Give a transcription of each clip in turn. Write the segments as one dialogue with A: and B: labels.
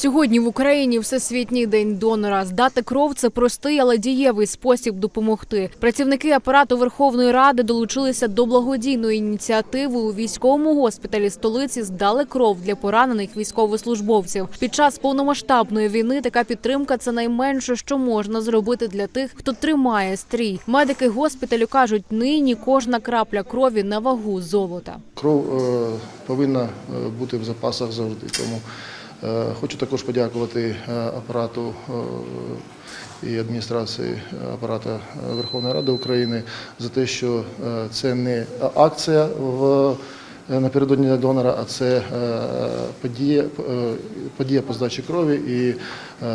A: Сьогодні в Україні Всесвітній день донора. Здати кров це простий, але дієвий спосіб допомогти. Працівники апарату Верховної Ради долучилися до благодійної ініціативи у військовому госпіталі столиці. Здали кров для поранених військовослужбовців. Під час повномасштабної війни така підтримка це найменше, що можна зробити для тих, хто тримає стрій. Медики госпіталю кажуть, нині кожна крапля крові на вагу золота.
B: Кров е, повинна е, бути в запасах завжди. Тому хочу також подякувати е, апарату е, і адміністрації апарата Верховної Ради України за те, що е, це не акція в. Напередодні Дня донора, а це е, подія, е, подія по здачі крові, і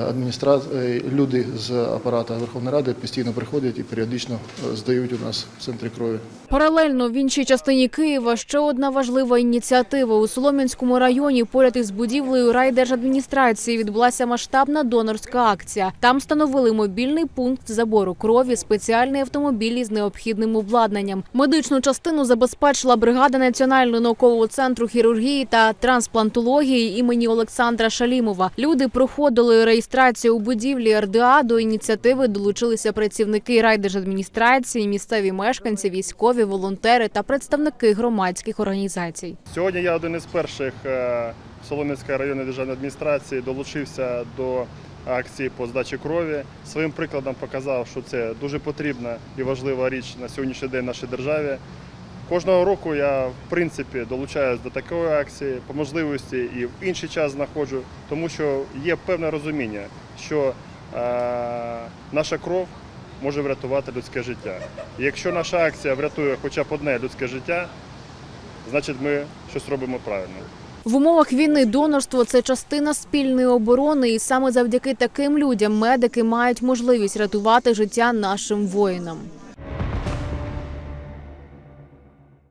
B: адміністра... е, люди з апарату Верховної Ради постійно приходять і періодично е, здають у нас в центрі крові.
A: Паралельно в іншій частині Києва ще одна важлива ініціатива. У Солом'янському районі поряд із будівлею райдержадміністрації відбулася масштабна донорська акція. Там встановили мобільний пункт забору крові, спеціальний автомобіль із необхідним обладнанням. Медичну частину забезпечила бригада Національного наукового центру хірургії та трансплантології імені Олександра Шалімова. Люди проходили реєстрацію у будівлі РДА. До ініціативи долучилися працівники райдержадміністрації, місцеві мешканці, військові, волонтери та представники громадських організацій.
C: Сьогодні я один із перших е, Солом'янської районної державної адміністрації долучився до акції по здачі крові. Своїм прикладом показав, що це дуже потрібна і важлива річ на сьогоднішній день нашій державі. Кожного року я в принципі долучаюсь до такої акції по можливості і в інший час знаходжу, тому що є певне розуміння, що е, наша кров може врятувати людське життя. І якщо наша акція врятує хоча б одне людське життя, значить ми щось робимо правильно.
A: В умовах війни донорство це частина спільної оборони, і саме завдяки таким людям медики мають можливість рятувати життя нашим воїнам.